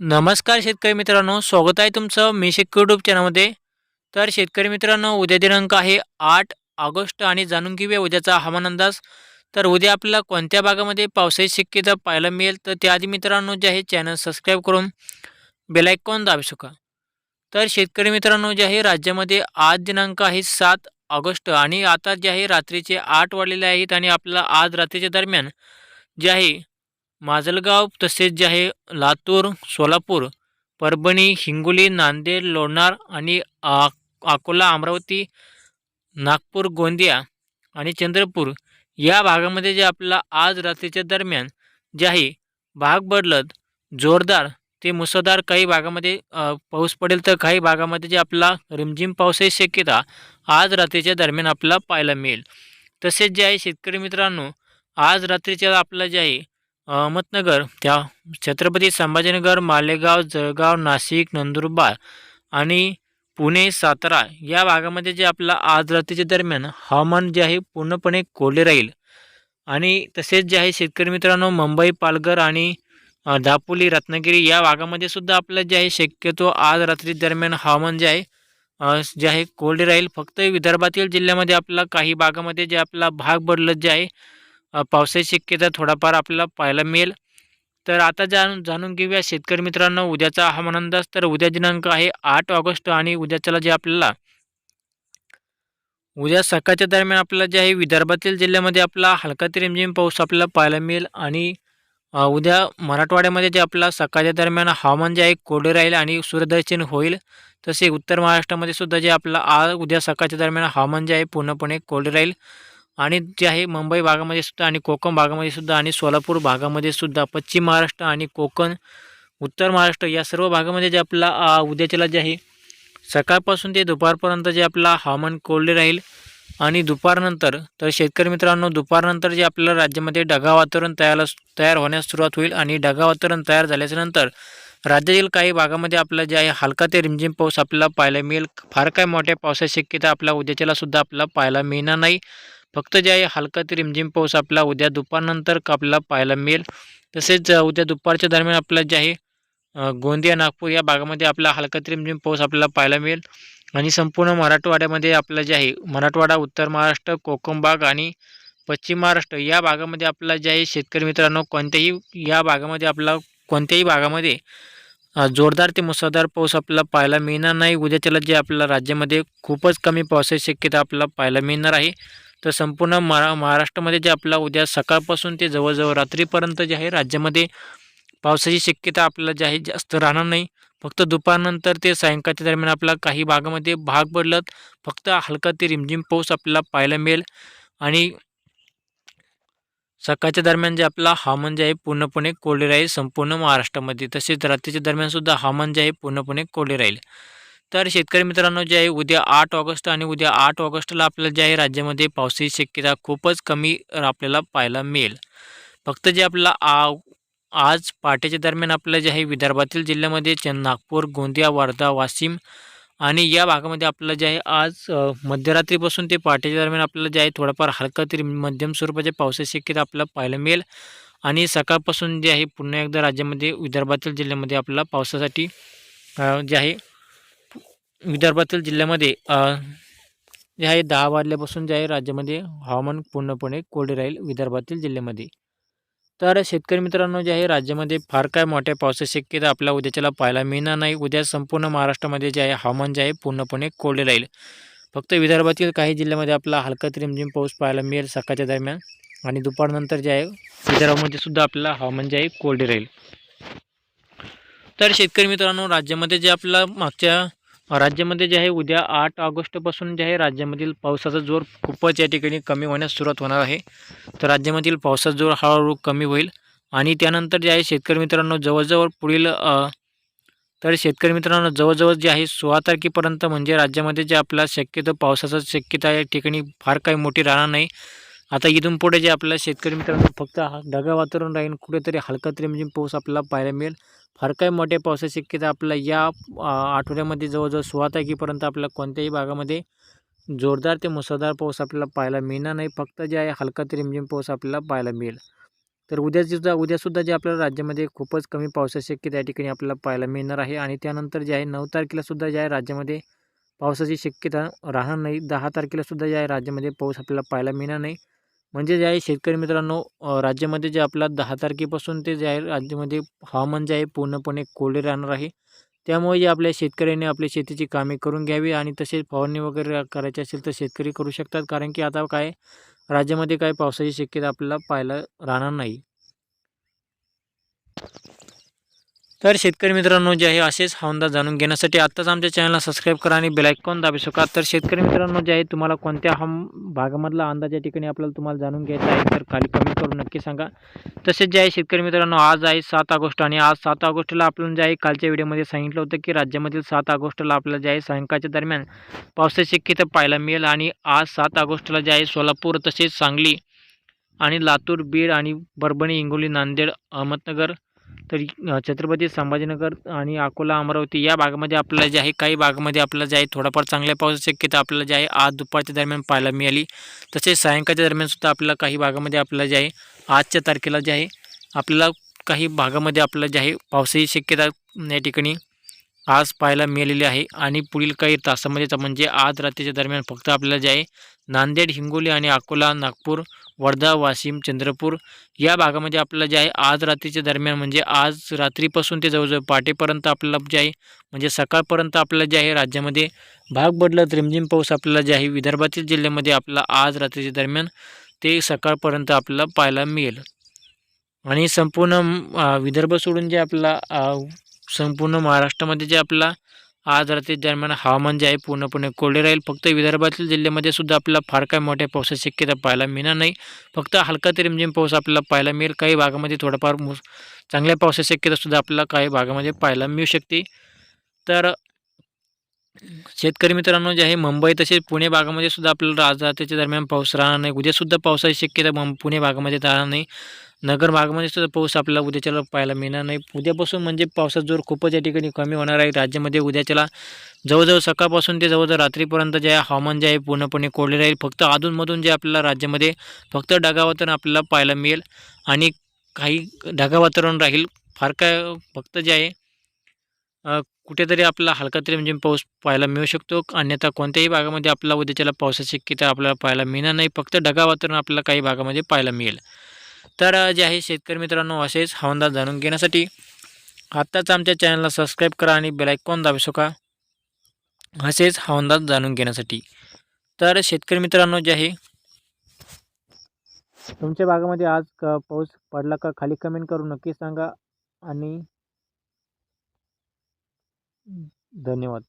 नमस्कार शेतकरी मित्रांनो स्वागत आहे तुमचं मी शेतकरी यूट्यूब चॅनलमध्ये तर शेतकरी मित्रांनो उद्या दिनांक आहे आठ ऑगस्ट आणि जाणून घेऊया उद्याचा हवामान अंदाज तर उद्या आपल्याला कोणत्या भागामध्ये पावसाची शक्यता पाहायला मिळेल? तर त्याआधी मित्रांनो जे आहे चॅनल सबस्क्राईब करून बेलायकॉन दाबू शका तर शेतकरी मित्रांनो जे आहे राज्यामध्ये आज दिनांक आहे सात ऑगस्ट आणि आता जे आहे रात्रीचे आठ वाढलेले आहेत आणि आपल्याला आज रात्रीच्या दरम्यान जे आहे माजलगाव तसेच जे आहे लातूर सोलापूर परभणी हिंगोली नांदेड लोणार आणि आ अकोला अमरावती नागपूर गोंदिया आणि चंद्रपूर या भागामध्ये जे आपल्याला आज रात्रीच्या दरम्यान जे आहे भाग बदलत जोरदार ते मुसळधार काही भागामध्ये पाऊस पडेल तर काही भागामध्ये जे आपला रिमझिम पावसाची शक्यता आज रात्रीच्या दरम्यान आपल्याला पाहायला मिळेल. तसेच जे आहे शेतकरी मित्रांनो आज रात्रीच्या आपलं जे आहे अहमदनगर त्या छत्रपती संभाजीनगर मालेगाव जळगाव नाशिक नंदुरबार आणि पुणे सातारा या भागामध्ये जे आपला आज रात्रीच्या दरम्यान हवामान जे आहे पूर्णपणे कोरडे राहील. आणि तसेच जे आहे शेतकरी मित्रांनो मुंबई पालघर आणि दापोली रत्नागिरी या भागामध्ये सुद्धा आपलं जे आहे शक्यतो आज रात्री दरम्यान हवामान जे आहे जे आहे कोरडे राहील. फक्त विदर्भातील जिल्ह्यामध्ये आपला काही भागामध्ये जे आपला भाग बदलत जे आहे पावसाची शक्यता थोडाफार आपल्याला पाहायला मिळेल. तर आता जाणून जाणून घेऊया शेतकरी मित्रांनो उद्याचा हवामान अंदाज. तर उद्या दिनांक आहे आठ ऑगस्ट आणि उद्याच्याला जे आपल्याला उद्या सकाळच्या दरम्यान आपल्याला जे आहे विदर्भातील जिल्ह्यामध्ये आपला हलका ते रिमझिम पाऊस आपल्याला पाहायला मिळेल. आणि उद्या मराठवाड्यामध्ये जे आपला सकाळच्या दरम्यान हवामान जे आहे कोरडे राहील आणि सूर्यदर्शन होईल. तसे उत्तर महाराष्ट्रामध्ये सुद्धा जे आपला आज उद्या सकाळच्या दरम्यान हवामान जे आहे पूर्णपणे कोरडे राहील. आणि जे आहे मुंबई भागामध्ये सुद्धा आणि कोकण भागामध्ये सुद्धा आणि सोलापूर भागामध्ये सुद्धा पश्चिम महाराष्ट्र आणि कोकण उत्तर महाराष्ट्र या सर्व भागामध्ये जे आपला उद्याच्याला जे आहे सकाळपासून ते दुपारपर्यंत जे आपला हवामान कोरडे राहील आणि दुपारनंतर तर शेतकरी मित्रांनो दुपारनंतर जे आपल्याला राज्यामध्ये ढगाळ वातावरण तयार तयार होण्यास सुरुवात होईल आणि ढगाळ वातावरण तयार झाल्याच्यानंतर राज्यातील काही भागामध्ये आपलं जे आहे हलका ते रिमझिम पाऊस आपल्याला पाहायला मिळेल. फार काय मोठ्या पावसाची शक्यता आपल्या उद्याच्याला सुद्धा आपल्याला पाहायला मिळणार नाही. फक्त जे आहे हलका ते रिमझिम पाऊस आपला उद्या दुपारनंतर आपल्याला पाहायला मिळेल. तसेच उद्या दुपारच्या दरम्यान आपलं जे आहे गोंदिया नागपूर या भागामध्ये आपला हलका ते रिमझिम पाऊस आपल्याला पाहायला मिळेल. आणि संपूर्ण मराठवाड्यामध्ये आपलं जे आहे मराठवाडा उत्तर महाराष्ट्र कोकण भाग आणि पश्चिम महाराष्ट्र या भागामध्ये आपला जे आहे शेतकरी मित्रांनो कोणत्याही या भागामध्ये आपला कोणत्याही भागामध्ये जोरदार ते मुसळधार पाऊस आपल्याला पाहायला मिळणार नाही. उद्याच्याला जे आपल्याला राज्यामध्ये खूपच कमी पावसाची शक्यता आपल्याला पाहायला मिळणार आहे. तर संपूर्ण महा महाराष्ट्रामध्ये जे आपला उद्या सकाळपासून ते जवळजवळ रात्रीपर्यंत जे आहे राज्यामध्ये पावसाची शक्यता आपल्याला जे आहे जास्त राहणार नाही. फक्त दुपारनंतर ते सायंकाळच्या दरम्यान आपला काही भागामध्ये भाग पडलत फक्त हलका ते रिमझिम पाऊस आपल्याला पाहायला मिळेल. आणि सकाळच्या दरम्यान जे आपला हवामान जे आहे पूर्णपणे कोरडे राहील संपूर्ण महाराष्ट्रामध्ये. तसेच रात्रीच्या दरम्यान सुद्धा हवामान जे आहे पूर्णपणे कोरडे राहील. तर शेतकरी मित्रांनो जे आहे उद्या आठ ऑगस्ट आणि उद्या आठ ऑगस्टला आपल्याला जे आहे राज्यामध्ये पावसाची शक्यता खूपच कमी आपल्याला पाहायला मिळेल. फक्त जे आपला आ आज पहाटेच्या दरम्यान आपलं जे आहे विदर्भातील जिल्ह्यामध्ये नागपूर गोंदिया वर्धा वाशिम आणि या भागामध्ये आपलं जे आहे आज मध्यरात्रीपासून ते पहाटेच्या दरम्यान आपल्याला जे आहे थोडाफार हलका तरी मध्यम स्वरूपाच्या पावसाची शक्यता आपल्याला पाहायला मिळेल आणि सकाळपासून जे आहे पुन्हा एकदा राज्यामध्ये विदर्भातील जिल्ह्यामध्ये आपल्याला पावसासाठी जे आहे विदर्भातील जिल्ह्यामध्ये जे आहे दहा वाजल्यापासून जे आहे राज्यामध्ये हवामान पूर्णपणे कोरडे राहील विदर्भातील जिल्ह्यामध्ये. तर शेतकरी मित्रांनो जे आहे राज्यामध्ये फार काय मोठ्या पावसाची शक्यता आपल्या उद्याच्याला पाहायला मिळणार नाही. उद्या संपूर्ण महाराष्ट्रामध्ये जे आहे हवामान जे आहे पूर्णपणे कोरडे राहील. फक्त विदर्भातील काही जिल्ह्यामध्ये आपला हलका ते रिमझिम पाऊस पाहायला मिळेल सकाळच्या दरम्यान आणि दुपारनंतर जे आहे विदर्भामध्ये सुद्धा आपल्याला हवामान जे आहे कोरडे राहील. तर शेतकरी मित्रांनो राज्यामध्ये जे आपला मागच्या राज्यामध्ये जे आहे उद्या आठ ऑगस्टपासून जे आहे राज्यामधील पावसाचा जोर खूपच या ठिकाणी कमी होण्यास सुरुवात होणार आहे. तर राज्यामधील पावसाचा जोर हळूहळू कमी होईल. आणि त्यानंतर जे आहे शेतकरी मित्रांनो जवळजवळ पुढील तर शेतकरी मित्रांनो जवळजवळ जे आहे सोळा तारखेपर्यंत म्हणजे राज्यामध्ये जे आपला शक्यतो पावसाचा शक्यता या ठिकाणी फार काही मोठी राहणार नाही. आता इथून पुढे जे आपल्या शेतकरी मित्रांनो फक्त हा वातावरण राहील कुठेतरी हलका तरी म्हणजे पाऊस आपल्याला पाहायला मिळेल. फार काही मोठ्या पावसाची शक्यता आपल्या या आठवड्यामध्ये जवळजवळ सोळा तारखेपर्यंत आपल्या कोणत्याही भागामध्ये जोरदार ते मुसळधार पाऊस आपल्याला पाहायला मिळणार नाही. फक्त जे आहे हलका ते रिमझिम पाऊस आपल्याला पाहायला मिळेल. तर उद्यासुद्धा उद्यासुद्धा जे आपल्याला राज्यामध्ये खूपच कमी पावसाची शक्यता या ठिकाणी आपल्याला पाहायला मिळणार आहे. आणि त्यानंतर जे आहे नऊ तारखेलासुद्धा जे आहे राज्यामध्ये पावसाची शक्यता राहणार नाही. दहा तारखेलासुद्धा जे आहे राज्यामध्ये पाऊस आपल्याला पाहायला मिळणार नाही. म्हणजे जे आहे शेतकरी मित्रांनो राज्यामध्ये जे आपला दहा तारखेपासून ते जे आहे राज्यामध्ये हवामान जे आहे पूर्णपणे कोरडे राहणार आहे. त्यामुळे जे आपल्या शेतकऱ्यांनी आपली शेतीची कामे करून घ्यावी आणि तसेच फवारणी वगैरे करायची असेल तर शेतकरी करू शकतात. कारण की आता काय राज्यामध्ये काय पावसाची शक्यता आपल्याला पाहायला राहणार नाही. तर शेतकरी मित्रांनो जे आहे असेच हवामान जाणून घेण्यासाठी आत्ताच आमच्या चॅनलला सबस्क्राईब करा आणि बेलायकॉन दाबू शका तर शेतकरी मित्रांनो जे आहे तुम्हाला कोणत्या हम भागामधला अंदाज या ठिकाणी आपल्याला तुम्हाला जाणून घ्यायचा आहे तर खाली कमेंट करून नक्की सांगा. तसेच जे आहे शेतकरी मित्रांनो आज आहे सात ऑगस्ट आणि आज सात ऑगस्टला आपण जे आहे कालच्या व्हिडिओमध्ये सांगितलं होतं की राज्यामधील सात ऑगस्टला आपल्याला जे आहे सायंकाळच्या दरम्यान पावसाची शक्यता पाहायला मिळेल आणि आज सात ऑगस्टला जे आहे सोलापूर तसेच सांगली आणि लातूर बीड आणि परभणी हिंगोली नांदेड अहमदनगर तर छत्रपती संभाजीनगर आणि अकोला अमरावती या भागामध्ये आपल्याला जे आहे काही भागामध्ये आपल्याला जे आहे थोडाफार चांगल्या पावसाची शक्यता आपल्याला जे आहे आज दुपारच्या दरम्यान पाहायला मिळाली. तसेच सायंकाळच्या दरम्यानसुद्धा आपल्याला काही भागामध्ये आपल्याला जे आहे आजच्या तारखेला जे आहे आपल्याला काही भागामध्ये आपल्याला जे आहे पावसाची शक्यता या ठिकाणी आज पाहायला मिळालेली आहे. आणि पुढील काही तासामध्ये म्हणजे आज रात्रीच्या दरम्यान फक्त आपल्याला जे आहे नांदेड हिंगोली आणि अकोला नागपूर वर्धा वाशिम चंद्रपूर या भागामध्ये आपल्याला जे आहे आज रात्रीच्या दरम्यान म्हणजे आज रात्रीपासून ते जवळजवळ पहाटेपर्यंत आपल्याला जे आहे म्हणजे सकाळपर्यंत आपल्याला जे आहे राज्यामध्ये भाग बदलत रिमझिम पाऊस आपल्याला जे आहे विदर्भातील जिल्ह्यामध्ये आपला आज रात्रीच्या दरम्यान ते सकाळपर्यंत आपल्याला पाहायला मिळेल. आणि संपूर्ण विदर्भ सोडून जे आपला संपूर्ण महाराष्ट्रामध्ये जे आपला आज रात्री दरम्यान हवामान जे आहे पूर्णपणे कोरडे राहील. फक्त विदर्भातील जिल्ह्यामध्ये सुद्धा आपल्याला फार काय मोठ्या पावसाची शक्यता पाहायला मिळणार नाही. फक्त हलका ते रिमझिम पाऊस आपल्याला पाहायला मिळेल. काही भागामध्ये थोडाफार चांगल्या पावसाची शक्यता सुद्धा आपल्याला काही भागामध्ये पाहायला मिळू शकते. तर शेतकरी मित्रांनो जे आहे मुंबई तसेच पुणे भागामध्ये सुद्धा आपल्याला आज रात्रीच्या दरम्यान पाऊस राहणार नाही. उद्यासुद्धा पावसाची शक्यता पुणे भागामध्ये राहणार नाही. नगर भागामध्ये सुद्धा पाऊस आपल्याला उद्याच्याला पाहायला मिळणार नाही. उद्यापासून म्हणजे पावसाचा जोर खूपच या ठिकाणी कमी होणार आहे. राज्यामध्ये उद्याच्याला जवळजवळ सकाळपासून ते जवळजवळ रात्रीपर्यंत जे आहे हवामान जे आहे पूर्णपणे कोरडे राहील. फक्त अधूनमधून जे आपल्याला राज्यामध्ये फक्त ढगाळ आपल्याला पाहायला मिळेल आणि काही ढगाळ वातावरण राहील. फार काय फक्त जे आहे कुठेतरी आपला हलका तरी म्हणजे पाऊस पाहायला मिळू शकतो. अन्यथा कोणत्याही भागामध्ये आपल्याला उद्याच्याला पावसाची शक्यता आपल्याला पाहायला मिळणार नाही. फक्त ढगाळ आपल्याला काही भागामध्ये पाहायला मिळेल. तर जे आहे शेतकरी मित्रांनो असेच हवामान जाणून घेण्यासाठी आत्ताच आमच्या चॅनलला सबस्क्राईब करा आणि बेलायकॉन दाबू शका असेच हवामान जाणून घेण्यासाठी. तर शेतकरी मित्रांनो जे आहे तुमच्या भागामध्ये आज क पाऊस पडला का खाली कमेंट करून नक्की सांगा आणि धन्यवाद.